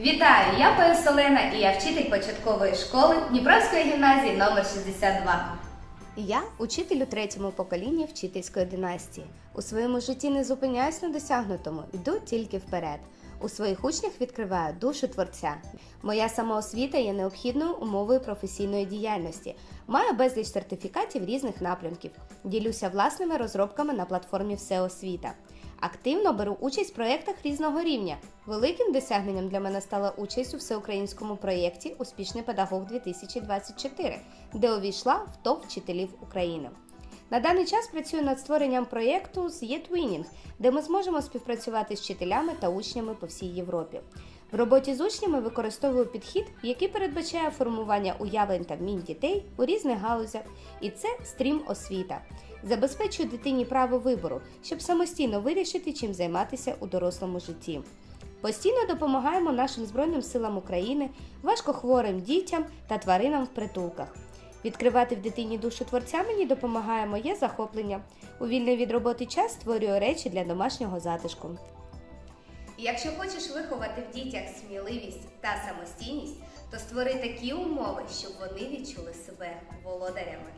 Вітаю! Я Олена і я вчитель початкової школи Дніпровської гімназії номер 62. Я учитель у третьому поколінні вчительської династії. У своєму житті не зупиняюсь на досягнутому, йду тільки вперед. У своїх учнях відкриваю душу творця. Моя самоосвіта є необхідною умовою професійної діяльності. Маю безліч сертифікатів різних напрямків. Ділюся власними розробками на платформі Всеосвіта. Активно беру участь в проєктах різного рівня. Великим досягненням для мене стала участь у всеукраїнському проєкті Успішний педагог 2024, де увійшла в топ вчителів України. На даний час працюю над створенням проєкту з Twinning, де ми зможемо співпрацювати з вчителями та учнями по всій Європі. В роботі з учнями використовую підхід, який передбачає формування уявлень та вмінь дітей у різних галузях, і це стрім освіта. Забезпечую дитині право вибору, щоб самостійно вирішити, чим займатися у дорослому житті. Постійно допомагаємо нашим Збройним силам України, важкохворим дітям та тваринам в притулках. Відкривати в дитині душу творця мені допомагає моє захоплення. У вільний від роботи час створюю речі для домашнього затишку. Якщо хочеш виховати в дітях сміливість та самостійність, то створи такі умови, щоб вони відчули себе володарями.